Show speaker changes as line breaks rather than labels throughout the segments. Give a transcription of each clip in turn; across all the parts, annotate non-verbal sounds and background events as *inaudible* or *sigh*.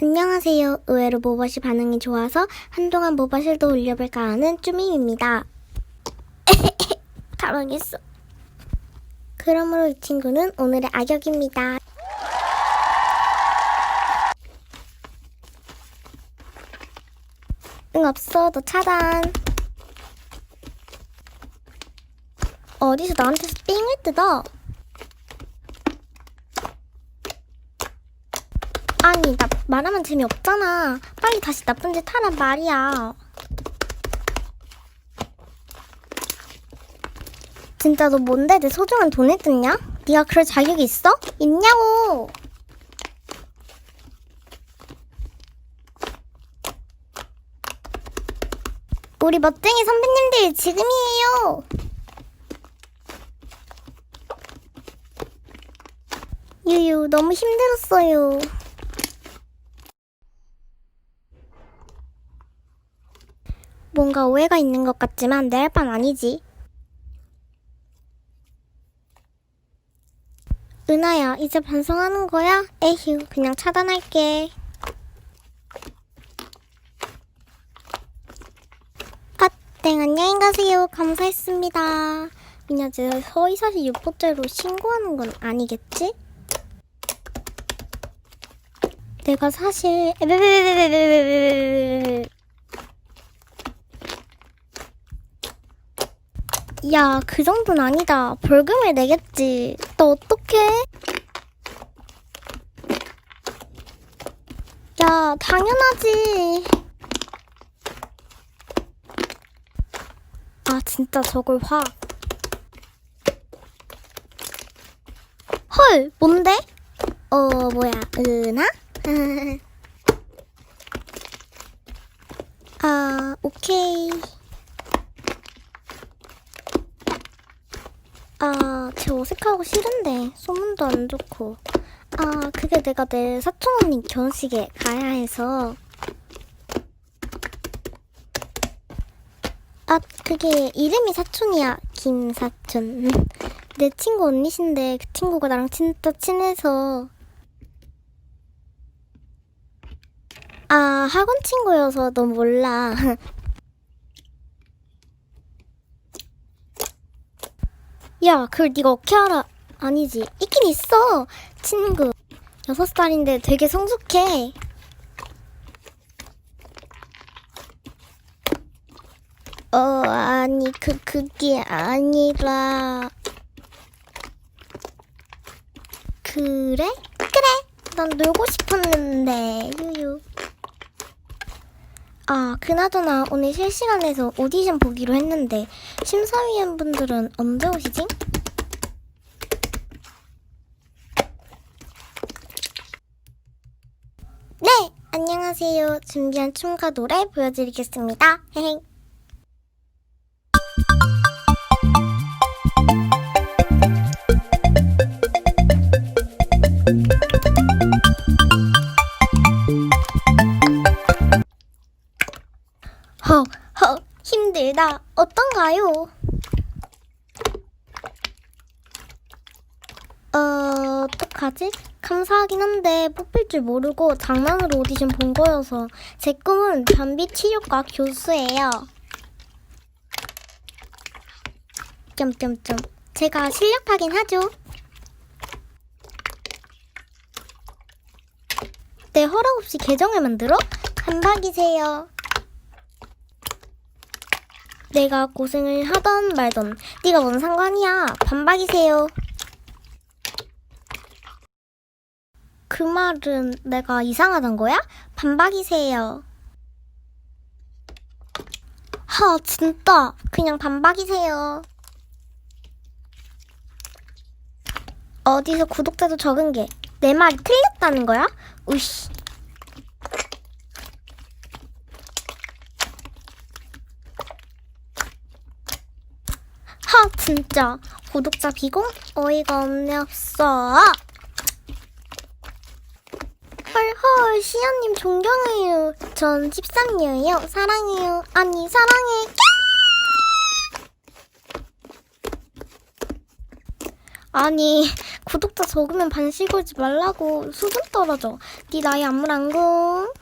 안녕하세요. 의외로 모바시 반응이 좋아서 한동안 모바실도 올려볼까 하는 쭈밈입니다. *laughs* 당황했어. 그러므로 이 친구는 오늘의 악역입니다. 응, 없어. 너 차단. 어디서 나한테서 삥을 뜯어? 아니, 나 말하면 재미없잖아. 빨리 다시 나쁜 짓 하란 말이야. 진짜 너 뭔데 내 소중한 돈을 뜯냐? 네가 그럴 자격이 있어? 있냐고! 우리 멋쟁이 선배님들 지금이에요! 유유, 너무 힘들었어요. 뭔가 오해가 있는 것 같지만 내 할 반 아니지. 은하야, 이제 반성하는 거야? 에휴, 그냥 차단할게. 아, 땡, 안녕히 가세요. 감사했습니다. 미녀제 허위사실 유포죄로 신고하는 건 아니겠지? 내가 사실 야, 그 정도는 아니다. 벌금을 내겠지. 너 어떡해? 야, 당연하지. 아, 진짜 저걸 화. 헐, 뭔데? 어, 뭐야, 은하? *laughs* 아, 오케이. 어색하고 싫은데 소문도 안 좋고. 아, 그게 내가 내 사촌 언니 결혼식에 가야 해서. 아, 그게 이름이 사촌이야. 김사촌. *laughs* 내 친구 언니신데 그 친구가 나랑 진짜 친해서. 아, 학원 친구여서 너 몰라. *laughs* 야, 그걸 네가 어떻게 알아? 아니지. 있긴 있어. 친구. 여섯 살인데 되게 성숙해. 어, 아니, 그, 그게 아니라. 그래? 그래! 난 놀고 싶었는데, 유유. 아, 그나저나 오늘 실시간에서 오디션 보기로 했는데, 심사위원분들은 언제 오시지? 네! 안녕하세요. 준비한 춤과 노래 보여드리겠습니다. 헤헤. 허, 허, 힘들다. 어떤가요? 어, 어떡하지? 감사하긴 한데 뽑힐 줄 모르고 장난으로 오디션 본 거여서 제 꿈은 변비 치료과 교수예요. 점점점. 제가 실력파긴 하죠. 내 허락 없이 계정을 만들어? 반박이세요. 내가 고생을 하던 말던 네가 뭔 상관이야. 반박이세요. 그 말은 내가 이상하단 거야? 반박이세요. 하, 진짜. 그냥 반박이세요. 어디서 구독자도 적은 게 내 말이 틀렸다는 거야? 우씨. 진짜. 구독자 비공? 어이가 없네, 없어. 헐헐 시연님 존경해요 전 집사녀예요 사랑해요 아니 사랑해 아니 구독자 적으면 반시 걸지 말라고 수준 떨어져 네 나이 안무랑궁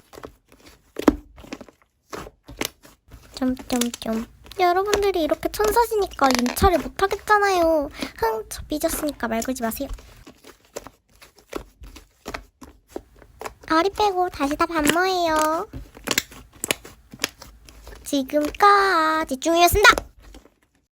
점점점 여러분들이 이렇게 천사시니까 인차를 못하겠잖아요. 흥 저 삐졌으니까 말 걸지 마세요. 아리 빼고 다시 다 반모예요. 지금까지 중이었습니다